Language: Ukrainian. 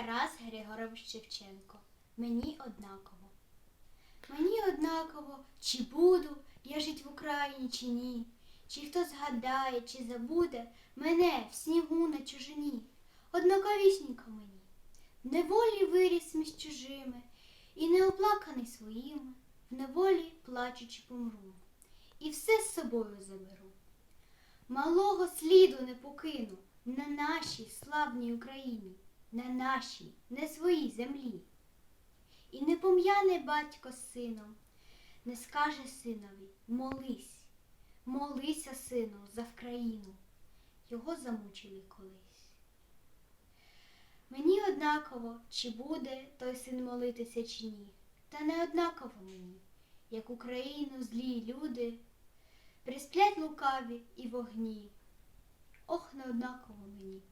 Тарас Григорович Шевченко. Мені однаково. Мені однаково, чи буду я жить в Україні, чи ні, чи хто згадає, чи забуде мене в снігу на чужині. Однаковісінько мені. В неволі виріс між чужими, і не оплаканий своїми, в неволі плачучи помру, і все з собою заберу. Малого сліду не покину на нашій славній Україні, на нашій, не своїй землі. І не пом'яне батько сином, не скаже синові молись, молися, сину, за Вкраїну. Його замучили колись. Мені однаково, чи буде той син молитися, чи ні, та не однаково мені, як Україну злі люди присплять лукаві і вогні. Ох, не однаково мені.